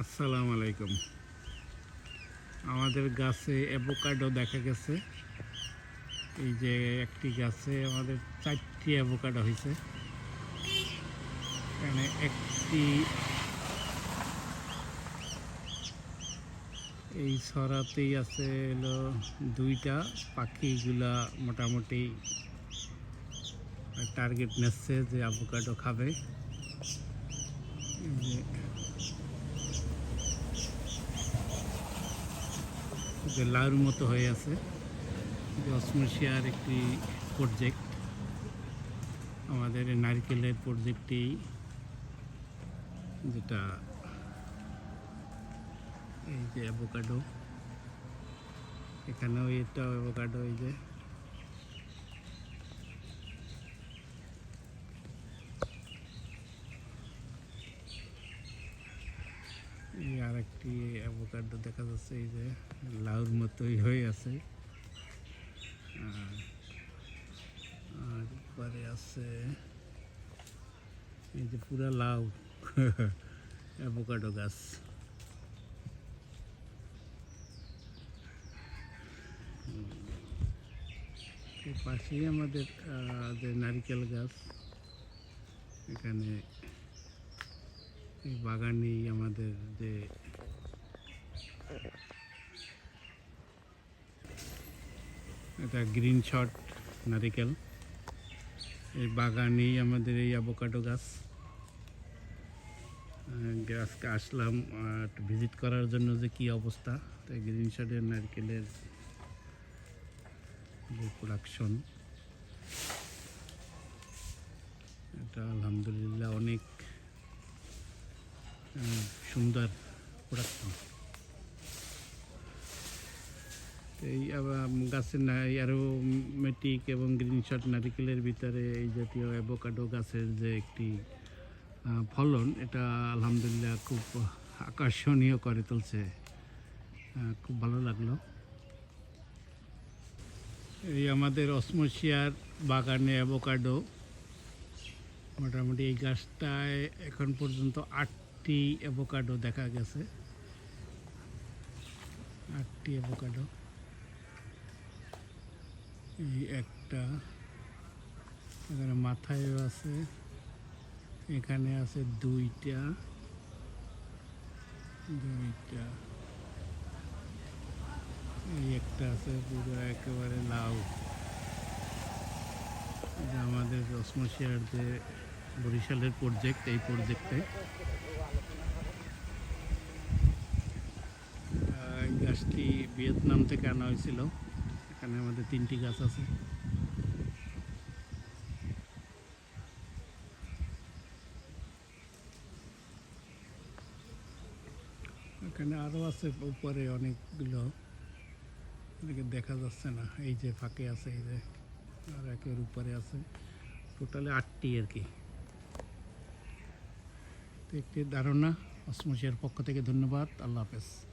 আসসালামু আলাইকুম। আমাদের গাছে অ্যাভোকাডো দেখা গেছে। এই যে একটি গাছে আমাদের চারটি অ্যাভোকাডো হয়েছে। এখানে একটি এই ছড়াতেই আছে হলো দুইটা। পাখিগুলা মোটামুটি টার্গেট নিচ্ছে যে অ্যাভোকাডো খাবে। যে লাউর মতো হয়ে আছে। অসমশিয়ার একটি প্রজেক্ট আমাদের নারকেলের প্রজেক্টটি যেটা এই যে অ্যাভোকাডো এখানেও এটা অ্যাভোকাডো এই যে আর একটি অ্যাভোকাডো দেখা যাচ্ছে, এই যে লাউর মতোই হয়ে আছে। আর পরে আছে, এই যে পুরা লাউ অ্যাভোকাডো গাছ। পাশেই আমাদের যে নারিকেল গাছ, এখানে এই বাগানেই আমাদের যে এটা গ্রিন শট নারিকেল। এই বাগানেই আমাদের এই অ্যাভোকাডো গাছ। আজকে আসলাম ভিজিট করার জন্য যে কি অবস্থা। তাই গ্রিন শটের নারকেলের যে প্রোডাকশন এটা আলহামদুলিল্লাহ অনেক সুন্দর প্রোডাকশন। এই গাছের না অ্যারোমেটিক এবং গ্রিন শট নারিকেলের ভিতরে এই জাতীয় অ্যাভোকাডো গাছের যে একটি ফলন, এটা আলহামদুলিল্লাহ খুব আকর্ষণীয় করে তুলছে। খুব ভালো লাগল। এই আমাদের অসমশিয়ার বাগানে অ্যাভোকাডো মোটামুটি এই গাছটায় এখন পর্যন্ত আটটি অ্যাভোকাডো দেখা গেছে। আটটি অ্যাভোকাডো এই একটা। এখানে মাথায়ও আছে। এখানে আছে দুইটা। দুইটা। এই একটা আছে পুরো একেবারে লাউ। আমাদের রসমশিয়ার যে বরিশালের প্রজেক্ট এই প্রজেক্টে গাছটি ভিয়েতনাম থেকে আনা হয়েছিল। এখানে আমাদের তিনটি গাছ আছে। এখানে আরও আছে উপরে অনেকগুলো। দেখা যাচ্ছে না, এই যে ফাঁকে আছে, এই যে আর একের উপরে আছে। টোটালি আটটি আর কি। একটি ধারণা অসমশিয়ার পক্ষ থেকে ধন্যবাদ। আল্লাহ হাফেজ।